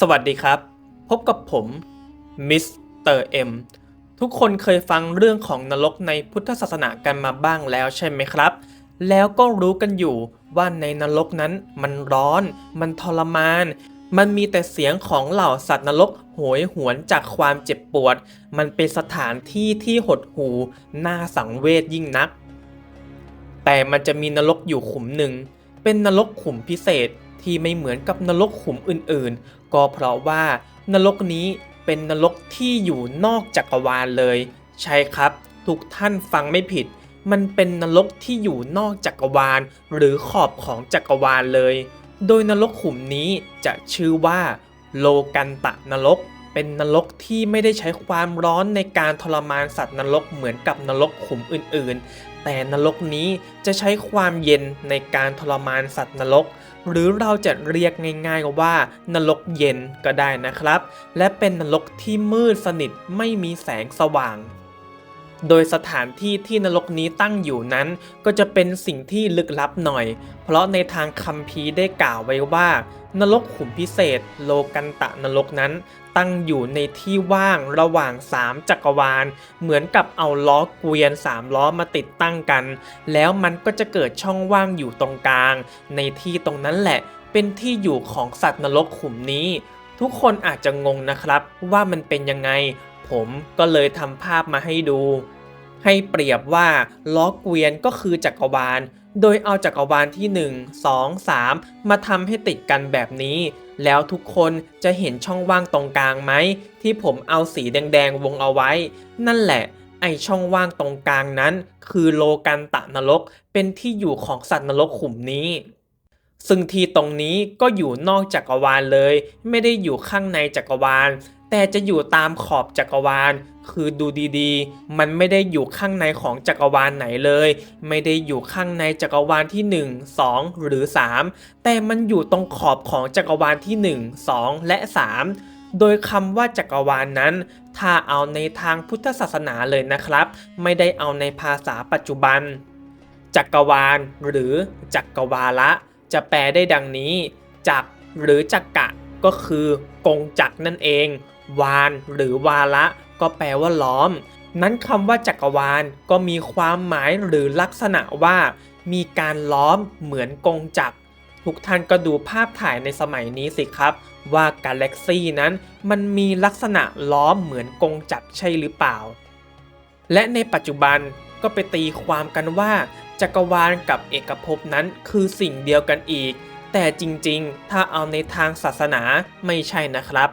สวัสดีครับ พบกับผมมิสเตอร์เอ็มทุกคนเคยฟังเรื่องของนรกในพุทธศาสนากันมาบ้างแล้วใช่ไหมครับ แล้วก็รู้กันอยู่ว่าในนรกนั้นมันร้อน มันทรมาน มันมีแต่เสียงของเหล่าสัตว์นรกโหยหวนจากความเจ็บปวด มันเป็นสถานที่ที่หดหูน่าสังเวชยิ่งนัก แต่มันจะมีนรกอยู่ขุมหนึ่ง เป็นนรกขุมพิเศษ ที่ไม่เหมือนกับนรกขุมอื่นๆ ก็เพราะว่านรกนี้เป็นนรกที่อยู่นอกจักรวาลเลย ใช่ครับ ทุกท่านฟังไม่ผิด มันเป็นนรกที่อยู่นอกจักรวาล หรือขอบของจักรวาลเลย โดยนรกขุมนี้จะชื่อว่า โลกันตะนรก เป็นนรกที่ไม่ได้ใช้ความร้อนในการทรมานสัตว์นรกเหมือนกับนรกขุมอื่นๆ แต่นรกนี้จะใช้ความเย็นในการทรมานสัตว์นรก หรือเราจะเรียกง่ายๆว่านรกเย็นก็ได้นะครับ และเป็นนรกที่มืดสนิทไม่มีแสงสว่าง โดยสถานที่ที่นรกนี้ตั้งอยู่นั้น ก็จะเป็นสิ่งที่ลึกลับหน่อย เพราะในทางคัมภีร์ได้กล่าวไว้ว่า นรกขุมพิเศษ โลกันตะนรกนั้น ตั้งอยู่ในที่ว่างระหว่างสามจักรวาล เหมือนกับเอาล้อเกวียนสามล้อมาติดตั้งกัน แล้วมันก็จะเกิดช่องว่างอยู่ตรงกลาง ในที่ตรงนั้นแหละ เป็นที่อยู่ของสัตว์นรกขุมนี้ ทุกคนอาจจะงงนะครับว่ามันเป็นยังไงผมก็เลยทำภาพมาให้ดู ให้เปรียบว่าล้อเกวียนก็คือจักรวาล โดยเอาจักรวาลที่ 1 2 3 มาทำให้ติดกันแบบนี้ แล้วทุกคนจะเห็นช่องว่างตรงกลางไหม ที่ผมเอาสีแดงๆวงเอาไว้ นั่นแหละไอช่องว่างตรงกลางนั้น คือโลกันตะนรก เป็นที่อยู่ของสัตว์นรกขุมนี้ ซึ่งที่ตรงนี้ก็อยู่นอกจักรวาลเลย ไม่ได้อยู่ข้างในจักรวาล แต่จะอยู่ตามขอบจักรวาล คือดูดีๆ มันไม่ได้อยู่ข้างในของจักรวาลไหนเลย ไม่ได้อยู่ข้างในจักรวาลที่ 1 2 หรือ 3 แต่มันอยู่ตรงขอบของจักรวาลที่ 1 2 และ 3โดยคำว่าจักรวาลนั้น ถ้าเอาในทางพุทธศาสนาเลยนะครับ ไม่ได้เอาในภาษาปัจจุบัน จักรวาล หรือจักรวาละ จะแปลได้ดังนี้ จักรหรือจักกะ ก็คือกงจักรนั่นเอง วานหรือวาละก็แปลว่าล้อม นั้นคำว่าจักรวาลก็มีความหมายหรือลักษณะว่า มีการล้อมเหมือนกงจักร ทุกท่านก็ดูภาพถ่ายในสมัยนี้สิครับ ว่ากาแล็กซี่นั้นมันมีลักษณะล้อมเหมือนกงจักรใช่หรือเปล่า และในปัจจุบันก็ไปตีความกันว่า จักรวาลกับเอกภพนั้นคือสิ่งเดียวกันอีก แต่จริงๆ ถ้าเอาในทางศาสนาไม่ใช่นะครับ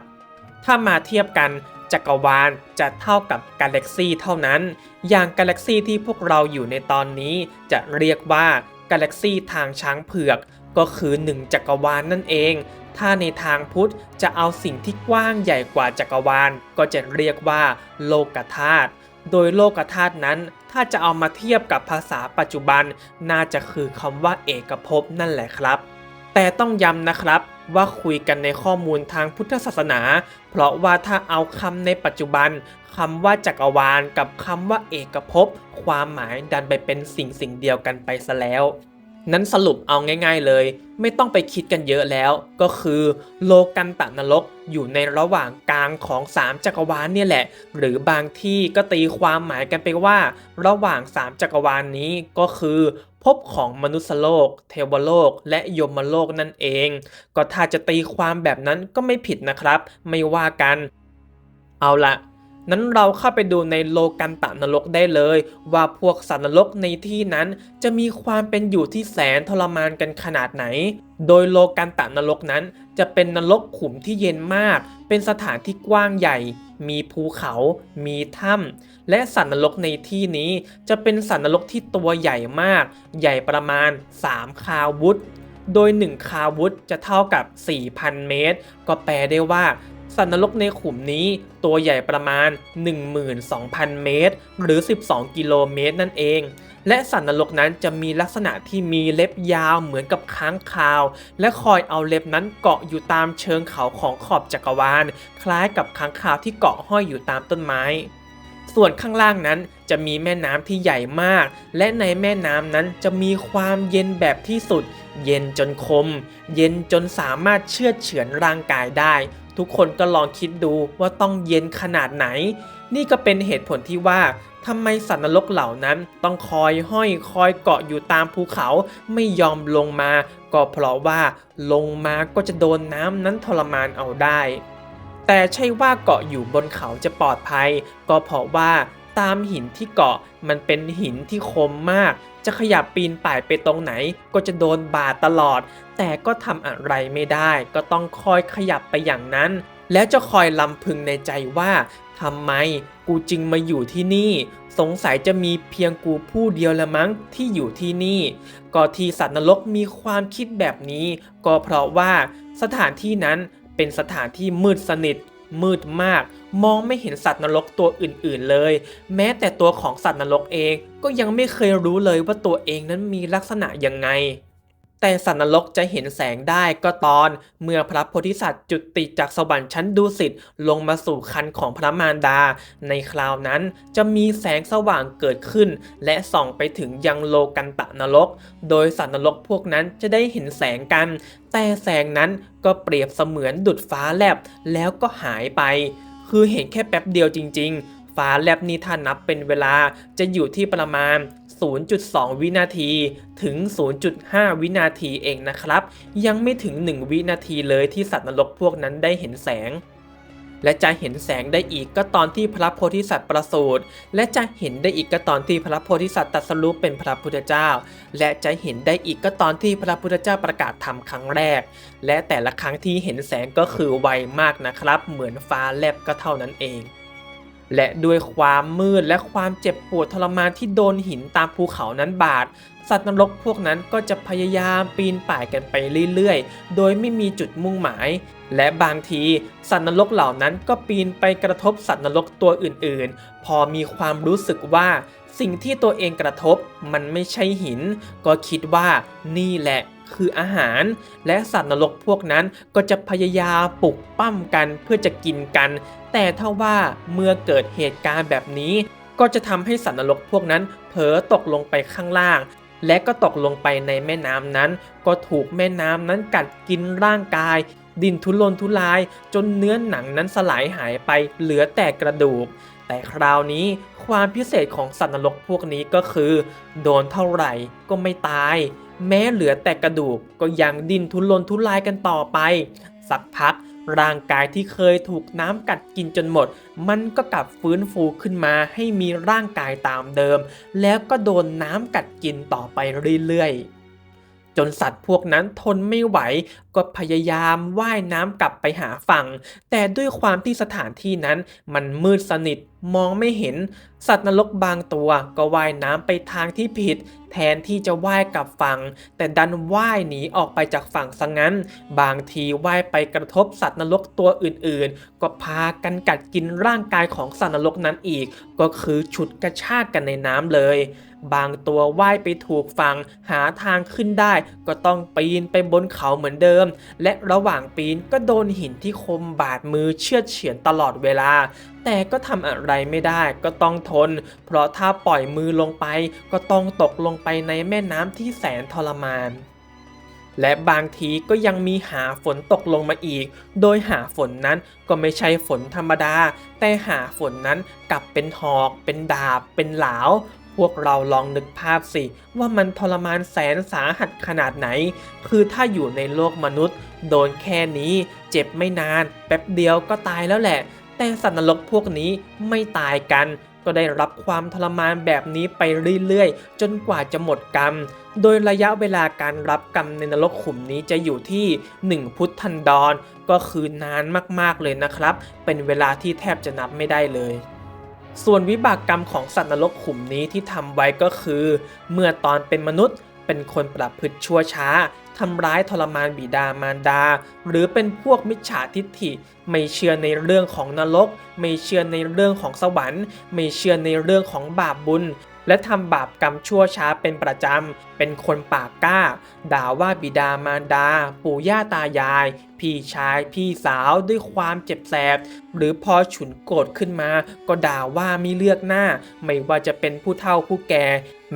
ถ้ามาเทียบกันจักรวาลจะเท่ากับกาแล็กซีเท่านั้น อย่างกาแล็กซีที่พวกเราอยู่ในตอนนี้จะเรียกว่ากาแล็กซีทางช้างเผือก ก็คือหนึ่งจักรวาลนั่นเอง ถ้าในทางพุทธจะเอาสิ่งที่กว้างใหญ่กว่าจักรวาล ก็จะเรียกว่าโลกธาตุ โดยโลกธาตุนั้น ถ้าจะเอามาเทียบกับภาษาปัจจุบัน น่าจะคือคำว่าเอกภพนั่นแหละครับ แต่ต้องย้ำนะครับ ว่าคุยกันในข้อมูลทางพุทธศาสนา เพราะว่าถ้าเอาคำในปัจจุบันคำว่าจักรวาลกับคำว่าเอกภพความหมายดันไปเป็นสิ่งสิ่งเดียวกันไปซะแล้ว นั้นสรุปเอาง่าย ๆเลย ไม่ต้องไปคิดกันเยอะแล้ว ก็คือโลกันตะนรกอยู่ในระหว่างกลางของ 3 จักรวาลเนี่ยแหละ หรือบางที่ก็ตีความหมายกันไปว่า ระหว่าง 3 จักรวาลนี้ก็คือภพของมนุษยโลก เทวโลก และยมโลกนั่นเอง ก็ถ้าจะตีความแบบนั้นก็ไม่ผิดนะครับ ไม่ว่ากัน เอาละ นั้นเราเข้าไปดูในโลกันตะนรกได้เลย ว่าพวกสัตว์นรกในที่นั้นจะมีความเป็นอยู่ที่แสนทรมานกันขนาดไหน โดยโลกันตะนรกนั้น จะเป็นนรกขุมที่เย็นมาก เป็นสถานที่กว้างใหญ่ มีภูเขา มีถ้ำและสัตว์นรกในที่นี้ จะเป็นสัตว์นรกที่ตัวใหญ่มาก ใหญ่ประมาณ 3 คาวุธโดย 1 คาวุธจะเท่ากับ 4,000 เมตร ก็แปลได้ว่า สัตว์นรกในขุมนี้ตัวใหญ่ประมาณ 12,000 เมตร หรือ 12 กิโลเมตรนั่นเอง และสัตว์นรกนั้นจะมีลักษณะที่มีเล็บยาวเหมือนกับค้างคาว และคอยเอาเล็บนั้นเกาะอยู่ตามเชิงเขาของขอบจักรวาล คล้ายกับค้างคาวที่เกาะห้อยอยู่ตามต้นไม้ส่วนข้างล่างนั้นจะมีแม่น้ำที่ใหญ่มาก และในแม่น้ำนั้นจะมีความเย็นแบบที่สุด เย็นจนคม เย็นจนสามารถเชือเฉือนร่างกายได้ ทุกคนก็ลองคิดดูว่าต้องเย็นขนาดไหน นี่ก็เป็นเหตุผลที่ว่าทำไมสัตว์นรกเหล่านั้น ต้องคอยห้อยคอยเกาะอยู่ตามภูเขาไม่ยอมลงมา ก็เพราะว่าลงมาก็จะโดนน้ำนั้นทรมานเอาได้ แต่ใช่ว่าเกาะอยู่บนเขาจะปลอดภัย ก็เพราะว่า ตามหินที่เกาะมันเป็นหินที่คมมาก จะขยับปีนป่ายไปตรงไหน ก็จะโดนบาดตลอด แต่ก็ทำอะไรไม่ได้ ก็ต้องคอยขยับไปอย่างนั้น แล้วจะคอยลำพึงในใจว่าทำไมกูจึงมาอยู่ที่นี่ สงสัยจะมีเพียงกูผู้เดียวละมั้งที่อยู่ที่นี่ ก็ที่สัตว์นรกมีความคิดแบบนี้ ก็เพราะว่าสถานที่นั้นเป็นสถานที่มืดสนิท มืดมาก มองไม่เห็นสัตว์นรกตัวอื่นๆเลย แม้แต่ตัวของสัตว์นรกเองก็ยังไม่เคยรู้เลยว่าตัวเองนั้นมีลักษณะยังไง แต่สัตว์นรกจะเห็นแสงได้ก็ตอน เมื่อพระโพธิสัตว์จุติจากสวรรค์ชั้นดุสิตลงมาสู่คันของพระมารดา ในคราวนั้นจะมีแสงสว่างเกิดขึ้น และส่องไปถึงยังโลกันตะนรก โดยสัตว์นรกพวกนั้นจะได้เห็นแสงกัน แต่แสงนั้นก็เปรียบเสมือนดุดฟ้าแลบแล้วก็หายไป คือเห็นแค่แป๊บเดียวจริง ๆ ฟ้าแลบนี่ถ้านับเป็นเวลาจะอยู่ที่ประมาณ 0.2 วินาทีถึง 0.5 วินาทีเองนะครับ ยังไม่ถึง 1 วินาทีเลยที่สัตว์นรกพวกนั้นได้เห็นแสง และจะเห็นแสงได้อีกก็ตอนที่พระโพธิสัตว์ประสูติและจะเห็นได้อีกก็ตอนที่พระโพธิสัตว์ตรัสรู้เป็นพระพุทธเจ้า และจะเห็นได้อีกก็ตอนที่พระพุทธเจ้าประกาศธรรมครั้งแรก และแต่ละครั้งที่เห็นแสงก็คือไวมากนะครับ เหมือนฟ้าแลบก็เท่านั้นเอง และด้วยความมืดและความเจ็บปวดทรมานที่โดนหินตามภูเขานั้นบาด สัตว์นรกพวกนั้นก็จะพยายามปีนป่ายกันไปเรื่อยๆ โดยไม่มีจุดมุ่งหมาย และบางทีสัตว์นรกเหล่านั้นก็ปีนไปกระทบสัตว์นรกตัวอื่นๆ พอมีความรู้สึกว่าสิ่งที่ตัวเองกระทบมันไม่ใช่หิน ก็คิดว่านี่แหละคืออาหาร และสัตว์นรกพวกนั้นก็จะพยายามปลุกปั้มกันเพื่อจะกินกัน แต่ถ้าว่าเมื่อเกิดเหตุการณ์แบบนี้ ก็จะทำให้สัตว์นรกพวกนั้น เผลอตกลงไปข้างล่าง และก็ตกลงไปในแม่น้ำนั้น ก็ถูกแม่น้ำนั้นกัดกินร่างกาย ดินทุรนทุราย จนเนื้อหนังนั้นสลายหายไปเหลือแต่กระดูก แต่คราวนี้ความพิเศษของสัตว์นรกพวกนี้ก็คือ โดนเท่าไหร่ก็ไม่ตาย แม้เหลือแต่กระดูกก็ยังดิ้นทุรนทุรายกันต่อไป สักพัก ร่างกายที่เคยถูกน้ำกัดกินจนหมด มันก็กลับฟื้นฟูขึ้นมาให้มีร่างกายตามเดิม แล้วก็โดนน้ำกัดกินต่อไปเรื่อยๆ จนสัตว์พวกนั้นทนไม่ไหว ก็พยายามว่ายน้ำกลับไปหาฝั่ง แต่ด้วยความที่สถานที่นั้นมันมืดสนิทมองไม่เห็น สัตว์นรกบางตัวก็ว่ายน้ำไปทางที่ผิด แทนที่จะว่ายกลับฝั่ง แต่ดันว่ายหนีออกไปจากฝั่งซะงั้น บางทีว่ายไปกระทบสัตว์นรกตัวอื่นๆ ก็พากันกัดกินร่างกายของสัตว์นรกนั้นอีก ก็คือฉุดกระชากกันในน้ำเลย บางตัวว่ายไปถูกฝั่งหาทางขึ้นได้ ก็ต้องปีนไปบนเขาเหมือนเดิม และระหว่างปีนก็โดนหินที่คมบาดมือเชือดเฉือนตลอดเวลา แต่ก็ทำอะไรไม่ได้ก็ต้องทน เพราะถ้าปล่อยมือลงไป ก็ต้องตกลงไปในแม่น้ำที่แสนทรมานและบางทีก็ยังมีหาฝนตกลงมาอีก โดยหาฝนนั้นก็ไม่ใช่ฝนธรรมดา แต่หาฝนนั้นกลับเป็นหอก เป็นดาบ เป็นหลาว พวกเราลองนึกภาพสิ ว่ามันทรมานแสนสาหัสขนาดไหน คือถ้าอยู่ในโลกมนุษย์ โดนแค่นี้เจ็บไม่นาน แป๊บเดียวก็ตายแล้วแหละ แต่สัตว์นรกพวกนี้ไม่ตายกัน ก็ได้รับความทรมานแบบนี้ไปเรื่อยๆ จนกว่าจะหมดกรรม โดยระยะเวลาการรับกรรมในนรกขุมนี้จะอยู่ที่ 1 พุทธันดรก็คือนานมากๆเลยนะครับ เป็นเวลาที่แทบจะนับไม่ได้เลย ส่วนวิบากกรรมของสัตว์นรกขุมนี้ที่ทำไว้ก็คือ เมื่อตอนเป็นมนุษย์เป็นคนประพฤติชั่วช้าทำร้ายทรมานบิดามารดา หรือเป็นพวกมิจฉาทิฏฐิ ไม่เชื่อในเรื่องของนรก ไม่เชื่อในเรื่องของสวรรค์ ไม่เชื่อในเรื่องของบาปบุญ และทำบาปกรรมชั่วช้าเป็นประจำ เป็นคนปากกล้า ด่าว่าบิดามารดา ปู่ย่าตายาย พี่ชายพี่สาวด้วยความเจ็บแสบ หรือพอฉุนโกรธขึ้นมา ก็ด่าว่าไม่เลือกหน้า ไม่ว่าจะเป็นผู้เฒ่าผู้แก่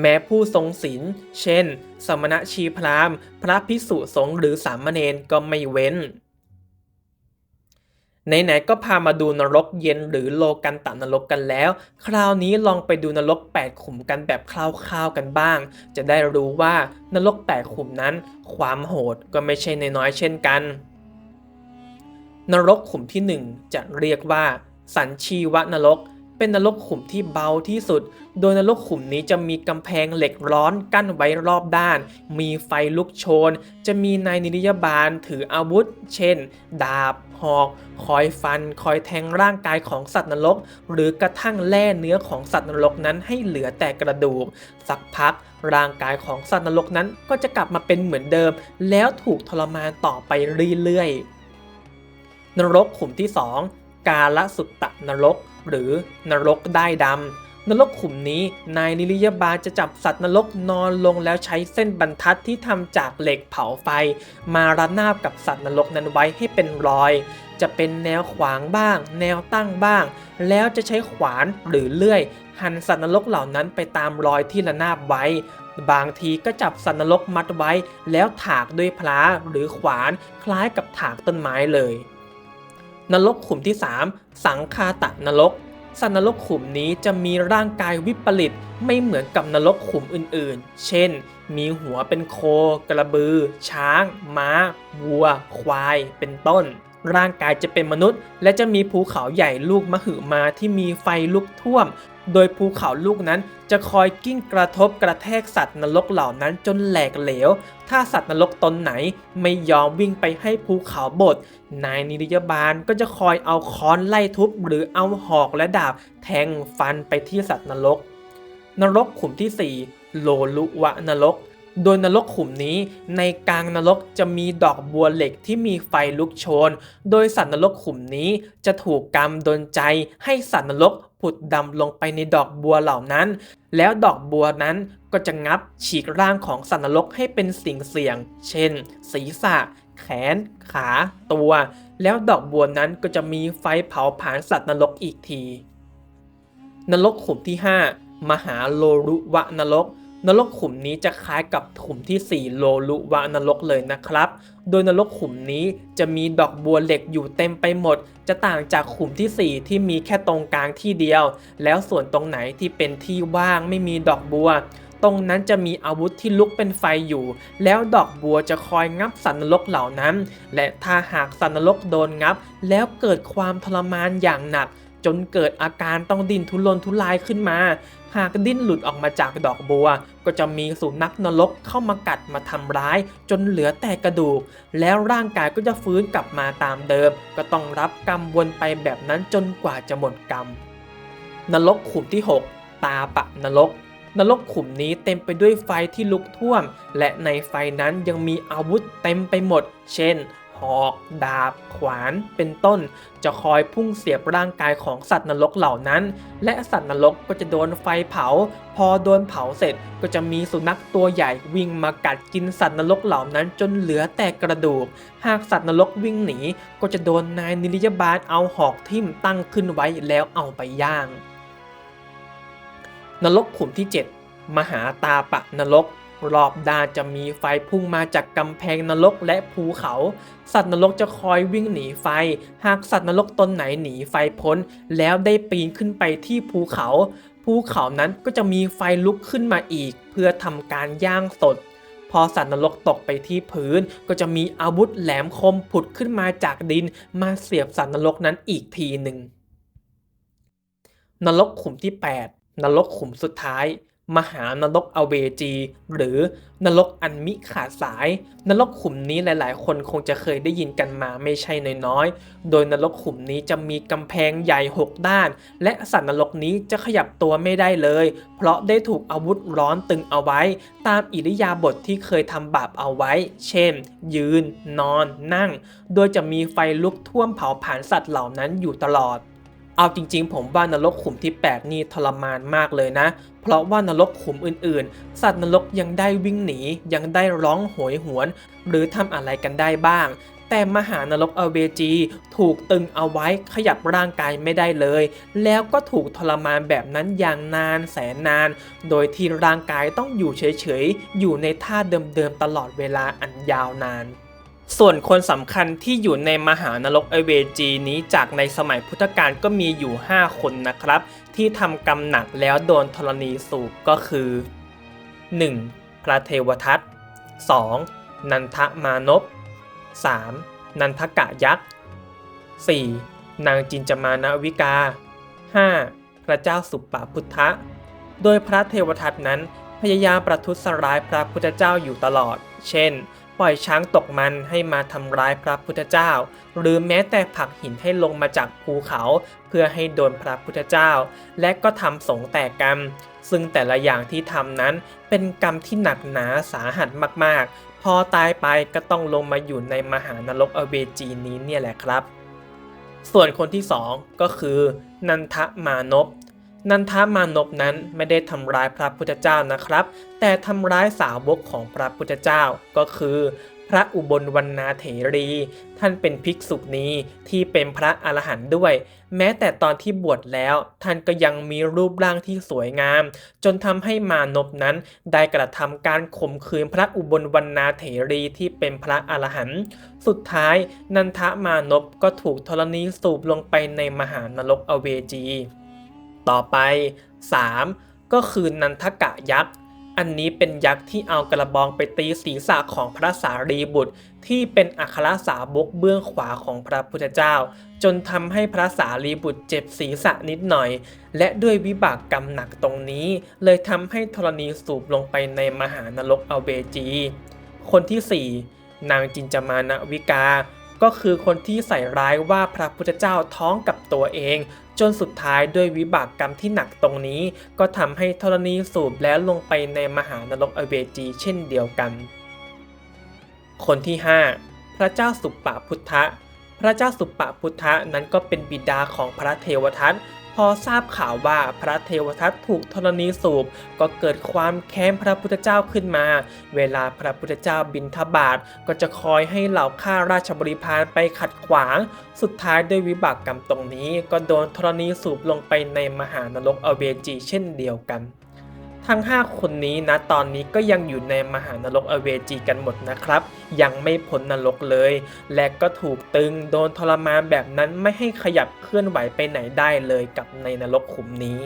แม้ผู้ทรงศีล เช่น สมณะชีพราหมณ์ พระภิกษุสงฆ์หรือสามเณรก็ไม่เว้น ไหนๆก็พามาดูนรกเย็นหรือโลกันตะนรกกันแล้ว คราวนี้ลองไปดูนรก 8 ขุมกันแบบคร่าวๆกันบ้าง จะได้รู้ว่านรก 8 ขุมนั้น ความโหดก็ไม่ใช่น้อยๆเช่นกัน นรกขุมที่ 1 จะเรียกว่า สันชีวนรก เป็นนรกขุมที่เบาที่สุด โดยนรกขุมนี้จะมีกำแพงเหล็กร้อนกั้นไว้รอบด้าน มีไฟลุกโชน จะมีนายนิรยาบาลถืออาวุธ เช่น ดาบ หอก คอยฟัน คอยแทงร่างกายของสัตว์นรก หรือกระทั่งแล่เนื้อของสัตว์นรกนั้นให้เหลือแต่กระดูก สักพักร่างกายของสัตว์นรกนั้นก็จะกลับมาเป็นเหมือนเดิม แล้วถูกทรมานต่อไปเรื่อยๆ นรกขุมที่ 2 กาลสุตตะนรก หรือนรกได้ดำนรกขุมนี้ นายนิริยบาจะจับสัตว์นรกนอนลงแล้วใช้เส้นบรรทัดที่ทำจากเหล็กเผาไฟ มาระนาบกับสัตว์นรกนั้นไว้ให้เป็นรอย จะเป็นแนวขวางบ้าง แนวตั้งบ้าง แล้วจะใช้ขวานหรือเลื่อย หั่นสัตว์นรกเหล่านั้นไปตามรอยที่ระนาบไว้บางทีก็จับสัตว์นรกมัดไว้ แล้วถากด้วยพลาหรือขวานคล้ายกับถากต้นไม้เลย นรกขุมที่ 3 สังคาตะนรก สัตว์นรกขุมนี้จะมีร่างกายวิปริตไม่เหมือนกับนรกขุมอื่นๆ เช่น มีหัวเป็นโค กระบือ ช้าง ม้า วัว ควาย เป็นต้น ร่างกายจะเป็นมนุษย์ และจะมีภูเขาใหญ่ลูกมหึมาที่มีไฟลุกท่วม โดยภูเขาลูกนั้นจะคอยกิ้งกระทบกระแทกสัตว์นรกเหล่านั้นจนแหลกเหลว ถ้าสัตว์นรกตนไหนไม่ยอมวิ่งไปให้ภูเขาบดนายนิรยบาลก็จะคอยเอาค้อนไล่ทุบ หรือเอาหอกและดาบแทงฟันไปที่สัตว์นรก นรกขุมที่ 4 โลลุวะนรก โดยนรกขุมนี้ในกลางนรกจะมีดอกบัวเหล็กที่มีไฟลุกโชน โดยสัตว์นรกขุมนี้จะถูกกรรมดนใจให้สัตว์นรกผุดดำลงไปในดอกบัวเหล่านั้น แล้วดอกบัวนั้นก็จะงับฉีกร่างของสัตว์นรกให้เป็นสิ่งเสี่ยง เช่น ศีรษะ แขน ขา ตัว แล้วดอกบัวนั้นก็จะมีไฟเผาผลาญสัตว์นรกอีกที นรกขุมที่ 5 มหาโลรุวะนรก นรกขุมนี้จะคล้ายกับขุมที่ 4 โลรุวะนรกเลยนะครับ โดยนรกขุมนี้จะมีดอกบัวเหล็กอยู่เต็มไปหมด จะต่างจากขุมที่ 4 ที่มีแค่ตรงกลางที่เดียว แล้วส่วนตรงไหนที่เป็นที่ว่างไม่มีดอกบัว ตรงนั้นจะมีอาวุธที่ลุกเป็นไฟอยู่ แล้วดอกบัวจะคอยงับสัตว์นรกเหล่านั้น และถ้าหากสัตว์นรกโดนงับ แล้วเกิดความทรมานอย่างหนัก จนเกิดอาการต้องดิ้นทุรนทุรายขึ้นมา หากดิ้นหลุดออกมาจากดอกบัว ก็จะมีสุนัขนรกเข้ามากัดมาทำร้าย จนเหลือแต่กระดูก แล้วร่างกายก็จะฟื้นกลับมาตามเดิม ก็ต้องรับกรรมวนไปแบบนั้นจนกว่าจะหมดกรรม นรกขุมที่ 6 ตาปะนรกนรกขุมนี้เต็มไปด้วยไฟที่ลุกท่วม และในไฟนั้นยังมีอาวุธเต็มไปหมด เช่น หอก ดาบ ขวาน เป็นต้น จะคอยพุ่งเสียบร่างกายของสัตว์นรกเหล่านั้น และสัตว์นรกก็จะโดนไฟเผา พอโดนเผาเสร็จก็จะมีสุนัขตัวใหญ่วิ่งมากัดกินสัตว์นรกเหล่านั้นจนเหลือแต่กระดูก หากสัตว์นรกวิ่งหนีก็จะโดนนายนิริยบาลเอาหอกทิ่มตั้งขึ้นไว้แล้วเอาไปย่าง นรกขุมที่ 7 มหาตาปะนรก รอบด้านจะมีไฟพุ่งมาจากกำแพงนรกและภูเขา สัตว์นรกจะคอยวิ่งหนีไฟ หากสัตว์นรกตนไหนหนีไฟพ้น แล้วได้ปีนขึ้นไปที่ภูเขา ภูเขานั้นก็จะมีไฟลุกขึ้นมาอีก เพื่อทำการย่างสด พอสัตว์นรกตกไปที่พื้น ก็จะมีอาวุธแหลมคมผุดขึ้นมาจากดิน มาเสียบสัตว์นรกนั้นอีกทีหนึ่งนรกขุมที่ 8 นรกขุมสุดท้าย มหานรกอเวจี หรือนรกอันมิขาดสาย นรกขุมนี้หลาย ๆ คนคงจะเคยได้ยินกันมาไม่ใช่น้อยๆ โดยนรกขุมนี้จะมีกำแพงใหญ่ 6 ด้าน และสัตว์นรกนี้จะขยับตัวไม่ได้เลย เพราะได้ถูกอาวุธร้อนตึงเอาไว้ ตามอิริยาบถทที่เคยทำบาปเอาไว้ เช่น ยืน นอน นั่ง โดยจะมีไฟลุกท่วมเผาผลาญสัตว์เหล่านั้นอยู่ตลอด เอาจริงๆ ผมว่านรกขุมที่ 8 นี่ทรมานมากเลยนะ เพราะว่านรกขุมอื่นๆ สัตว์นรกยังได้วิ่งหนี ยังได้ร้องโหยหวน หรือทำอะไรกันได้บ้าง แต่มหานรกอเวจี ถูกตึงเอาไว้ขยับร่างกายไม่ได้เลย แล้วก็ถูกทรมานแบบนั้นอย่างนานแสนนาน โดยที่ร่างกายต้องอยู่เฉยๆ อยู่ในท่าเดิมๆตลอดเวลาอันยาวนาน ส่วนคนสำคัญที่อยู่ในมหานรกอเวจีนี้จากในสมัยพุทธกาลก็มีอยู่ 5 คนนะครับ ที่ทำกรรมหนักแล้วโดนธรณีสูบก็คือ 1. พระเทวทัต 2. นันทมานพ 3. นันทกะยักษ์ 4. นางจินจมานวิกา 5. พระเจ้าสุปปาพุทธะ โดยพระเทวทัตนั้นพยายามประทุษร้ายพระพุทธเจ้าอยู่ตลอด เช่น ปล่อยช้างตกมันให้มาทำร้ายพระพุทธเจ้า หรือแม้แต่ผลักหินให้ลงมาจากภูเขา เพื่อให้โดนพระพุทธเจ้า และก็ทำสงแตกกรรม ซึ่งแต่ละอย่างที่ทำนั้นเป็นกรรมที่หนักหนาสาหัสมากๆ พอตายไปก็ต้องลงมาอยู่ในมหานรกอเวจีนี้เนี่ยแหละครับ ส่วนคนที่สองก็คือ นันทมานพ นันทามานพนั้นไม่ได้ทำร้ายพระพุทธเจ้านะครับ แต่ทำร้ายสาวกของพระพุทธเจ้าก็คือ พระอุบลวรรณาเถรี ท่านเป็นภิกษุณีที่เป็นพระอรหันต์ด้วย แม้แต่ตอนที่บวชแล้ว ท่านก็ยังมีรูปร่างที่สวยงาม จนทำให้มานพนั้นได้กระทำการข่มขืนพระอุบลวรรณาเถรีที่เป็นพระอรหันต์สุดท้ายนันทามานพก็ถูกธรณีสูบลงไปในมหานรกอเวจี ต่อไป 3. ก็คือนันทกะยักษ์ อันนี้เป็นยักษ์ที่เอากระบองไปตีศีรษะของพระสารีบุตร ที่เป็นอัครสาวกเบื้องขวาของพระพุทธเจ้า จนทำให้พระสารีบุตรเจ็บศีรษะนิดหน่อย และด้วยวิบากกรรมหนักตรงนี้ เลยทำให้ธรณีสูบลงไปในมหานรกอเวจี คนที่ 4นางจินจามานวิกา ก็คือคนที่ใส่ร้ายว่าพระพุทธเจ้าท้องกับตัวเอง จนสุดท้ายด้วยวิบากกรรมที่หนักตรงนี้ ก็ทำให้ธรณีสูบแล้วลงไปในมหานรกอเวจีเช่นเดียวกัน คนที่ 5 พระเจ้าสุปปพุทธะพระเจ้าสุปปพุทธะนั้นก็เป็นบิดาของพระเทวทัต พอทราบข่าวว่าพระเทวทัตถูกธรณีสูบ ก็เกิดความแค้นพระพุทธเจ้าขึ้นมา เวลาพระพุทธเจ้าบินทบาทก็จะคอยให้เหล่าข้าราชบริพารไปขัดขวาง สุดท้ายด้วยวิบากกรรมตรงนี้ ก็โดนธรณีสูบลงไปในมหานรกอเวจีเช่นเดียวกัน ทั้ง 5 คนนี้นะตอนนี้ก็ยังอยู่ในมหานรกอเวจีกันหมดนะครับ ยังไม่พ้นนรกเลย และก็ถูกตึงโดนทรมานแบบนั้นไม่ให้ขยับเคลื่อนไหวไปไหนได้เลยกับในนรกขุมนี้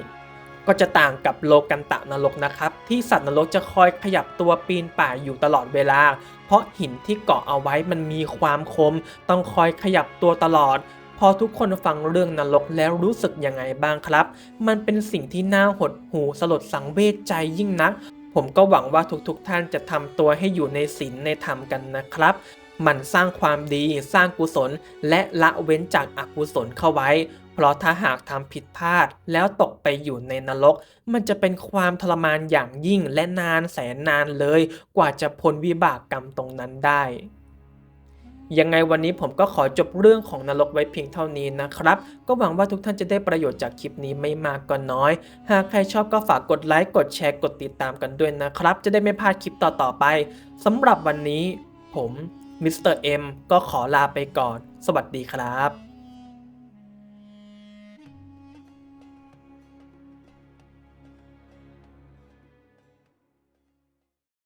ก็จะต่างกับโลกันตะนรกนะครับ ที่สัตว์นรกจะคอยขยับตัวปีนป่ายอยู่ตลอดเวลา เพราะหินที่เกาะเอาไว้มันมีความคม ต้องคอยขยับตัวตลอด พอทุกคนฟังเรื่องนรกแล้วรู้สึกยังไงบ้างครับ มันเป็นสิ่งที่น่าหดหูสลดสังเวชใจยิ่งนัก ผมก็หวังว่าทุกๆทท่านจะทำตัวให้อยู่ในศีลในธรรมกันนะครับมันสร้างความดีสร้างกุศล และละเว้นจากอกุศลเข้าไว้ เพราะถ้าหากทำผิดพลาด แล้วตกไปอยู่ในนรก มันจะเป็นความทรมานอย่างยิ่งและนานแสนนานเลย กว่าจะพ้นวิบากกรรมตรงนั้นได้ ยังไงวันนี้ผมก็ขอจบเรื่องของนรกไว้เพียงเท่านี้นะครับ ก็หวังว่าทุกท่านจะได้ประโยชน์จากคลิปนี้ไม่มากก็น้อย หากใครชอบก็ฝากกดไลค์ กดแชร์ กดติดตามกันด้วยนะครับ จะได้ไม่พลาดคลิปต่อๆไปสำหรับวันนี้ผมมิสเตอร์เอ็มก็ขอลาไปก่อน สวัสดีครับ